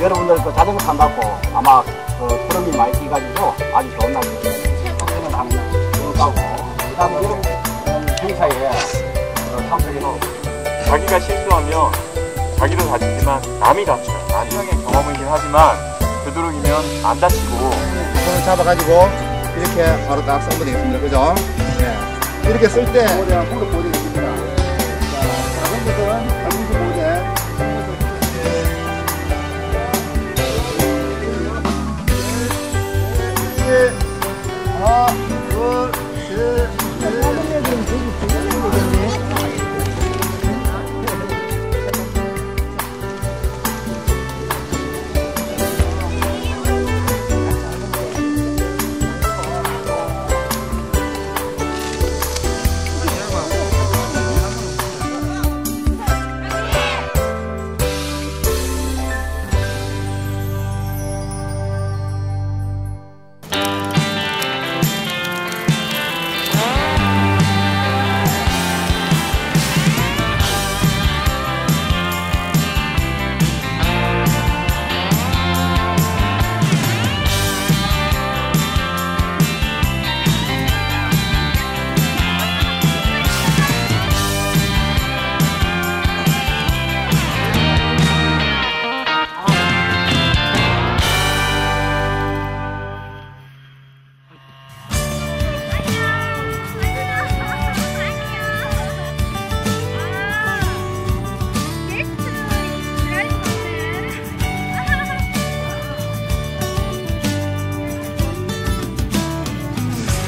여러분들 그 자전거 탄 받고 아마 그 구름이 많이 끼가지고 아주 좋은 날이 생각을 하는 그런 거고 그다음에 여러분 행사에 어, 참석해서 자기가 실수하면 자기도 다치지만 남이 다쳐요. 나중에 경험이긴 하지만 되도록이면 안 다치고 손을 잡아가지고 이렇게 바로 딱 쓰면 되겠습니다. 그죠? 예. 이렇게 쓸 때 啊，就四我，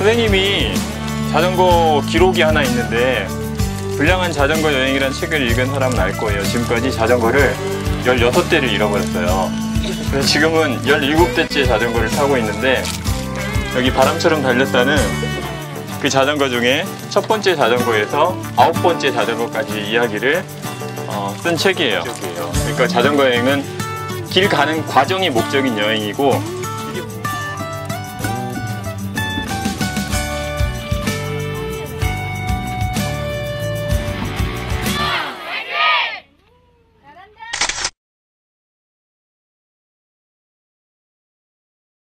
선생님이 자전거 기록이 하나 있는데 불량한 자전거 여행이라는 책을 읽은 사람은 알 거예요. 지금까지 자전거를 16대를 잃어버렸어요. 그래서 지금은 17대째 자전거를 타고 있는데 여기 바람처럼 달렸다는 그 자전거 중에 첫 번째 자전거에서 아홉 번째 자전거까지 이야기를 어, 쓴 책이에요. 그러니까 자전거 여행은 길 가는 과정이 목적인 여행이고